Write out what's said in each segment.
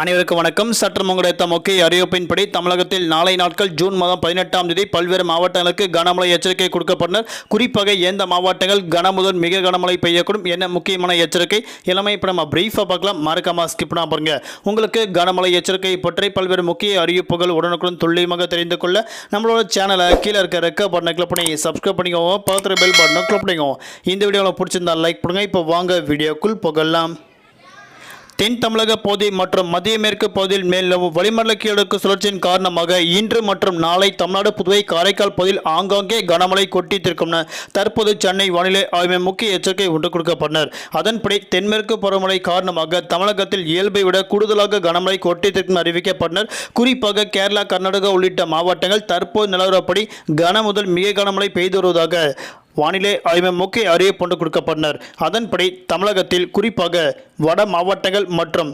அனைவருக்கும் வணக்கம். சற்று முங்கடைத்த முக்கிய அறிவிப்பின்படி தமிழகத்தில் நாளை நாட்கள் ஜூன் மாதம் பதினெட்டாம் தேதி பல்வேறு மாவட்டங்களுக்கு கனமழை எச்சரிக்கை கொடுக்கப்பட்டனர். குறிப்பாக எந்த மாவட்டங்கள் கனமுதல் மிக கனமழை பெய்யக்கூடும் என்ன முக்கியமான எச்சரிக்கை? எல்லாமே இப்போ நம்ம பிரீஃபாக பார்க்கலாம். மறக்காமல் ஸ்கிப் பண்ணால் பாருங்க. உங்களுக்கு கனமழை எச்சரிக்கை பற்றி பல்வேறு முக்கிய அறிவிப்புகள் உடனுக்குடன் துல்லியமாக தெரிந்து கொள்ள நம்மளோட சேனலை கீழே இருக்க ரெக்க பட்டனை கிளிக் பண்ணி சப்ஸ்கிரைப் பண்ணிக்கோங்க. பார்த்துட்டு பெல் பட்டனை கிளிக் பண்ணிக்கோங்க. இந்த வீடியோவில் பிடிச்சிருந்தா லைக் பண்ணுங்கள் இப்போ வாங்க வீடியோக்குள் புகழலாம் தென் தமிழக பகுதி மற்றும் மத்திய மேற்கு பகுதியில் மேலும் வளிமண்டல கீழடுக்கு சுழற்சியின் காரணமாக இன்று மற்றும் நாளை தமிழ்நாடு புதுவை காரைக்கால் பகுதியில் ஆங்காங்கே கனமழை கொட்டித்திருக்கும் தற்போது சென்னை வானிலை ஆய்வு முக்கிய எச்சரிக்கை ஒன்று கொடுக்கப்பட்டனர். அதன்படி தென்மேற்கு பருவமழை காரணமாக தமிழகத்தில் இயல்பை விட கூடுதலாக கனமழை கொட்டித்திருக்கும் அறிவிக்கப்பட்டனர். குறிப்பாக கேரளா கர்நாடகா உள்ளிட்ட மாவட்டங்கள் தற்போது நிலவரப்படி கன முதல் மிக கனமழை பெய்து வருவதாக வானிலை ஆய்வு முக்கிய அறிவிப்பு ஒன்று கொடுக்கப்பட்டனர். அதன்படி தமிழகத்தில் குறிப்பாக வட மாவட்டங்கள் மற்றும்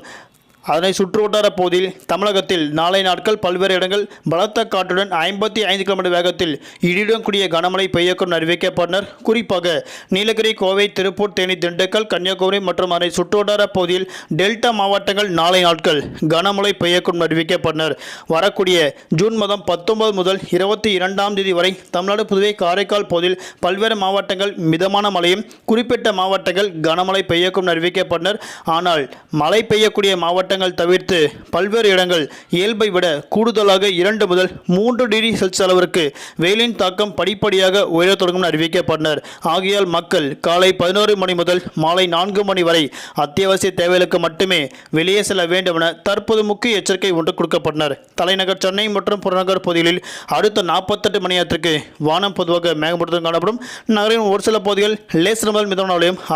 அதனை சுற்றுவட்டார பகுதியில் தமிழகத்தில் நாளை நாட்கள் பல்வேறு இடங்கள் பலத்த காற்றுடன் ஐம்பத்தி ஐந்து கிலோமீட்டர் வேகத்தில் இடியுடன் கூடிய கனமழை பெய்யக்கூடும் அறிவிக்கப்பட்டனர். குறிப்பாக நீலகிரி கோவை திருப்பூர் தேனி திண்டுக்கல் கன்னியாகுமரி மற்றும் அதனை சுற்றுவட்டார பகுதியில் டெல்டா மாவட்டங்கள் நாளை நாட்கள் கனமழை பெய்யக்கூடும் அறிவிக்கப்பட்டனர். வரக்கூடிய ஜூன் மாதம் பத்தொன்பது முதல் இருபத்தி இரண்டாம் தேதி வரை தமிழ்நாடு புதுவை காரைக்கால் பகுதியில் பல்வேறு மாவட்டங்கள் மிதமான மழையும் குறிப்பிட்ட மாவட்டங்கள் கனமழை பெய்யக்கும் அறிவிக்கப்பட்டனர். ஆனால் மழை பெய்யக்கூடிய மாவட்ட மாவட்டங்கள் தவிர்த்து பல்வேறு இடங்கள் இயல்பை விட கூடுதலாக இரண்டு முதல் மூன்று டிகிரி செல்சியஸ் அளவிற்கு வெயிலின் தாக்கம் படிப்படியாக உயரத் தொடங்கும் அறிவிக்கப்பட்டனர். ஆகையால் மக்கள் காலை பதினோரு மணி முதல் மாலை நான்கு மணி வரை அத்தியாவசிய தேவைகளுக்கு மட்டுமே வெளியே செல்ல வேண்டும் என தற்போது முக்கிய எச்சரிக்கை ஒன்று கொடுக்கப்பட்டனர். தலைநகர் சென்னை மற்றும் புறநகர் பகுதிகளில் அடுத்த நாற்பத்தெட்டு மணி நேரத்திற்கு வானம் பொதுவாக மேகமூட்டத்துடன் காணப்படும். நகரின் ஒரு சில பகுதிகள் லேசர் முதல் மிதமான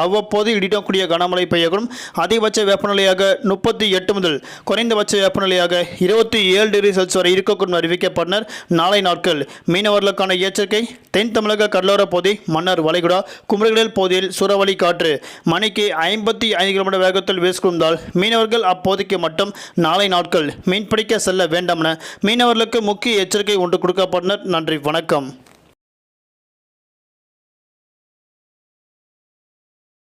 அவ்வப்போது இடிடக்கூடிய கனமழை பெய்யக்கூடும். அதிகபட்ச வெப்பநிலையாக முப்பத்தி எட்டு எட்டு முதல் குறைந்தபட்ச வெப்பநிலையாக இருபத்தி ஏழு டிகிரி செல்சியஸ் வரை இருக்கக்கூடும் அறிவிக்கப்பட்டனர். நாளை நாட்கள் மீனவர்களுக்கான எச்சரிக்கை. தென் தமிழக கடலோர பகுதி மன்னார் வளைகுடா குமரிகடல் பகுதியில் சூறாவளி காற்று. மணிக்கு ஐம்பத்தி ஐந்து கிலோமீட்டர் வேகத்தில் வீசுகின்றால் மீனவர்கள் அப்போதைக்கு மட்டும் நாளை நாட்கள் மீன்பிடிக்க செல்ல வேண்டாம் என மீனவர்களுக்கு முக்கிய எச்சரிக்கை ஒன்று கொடுக்கப்பட்டனர். நன்றி வணக்கம்.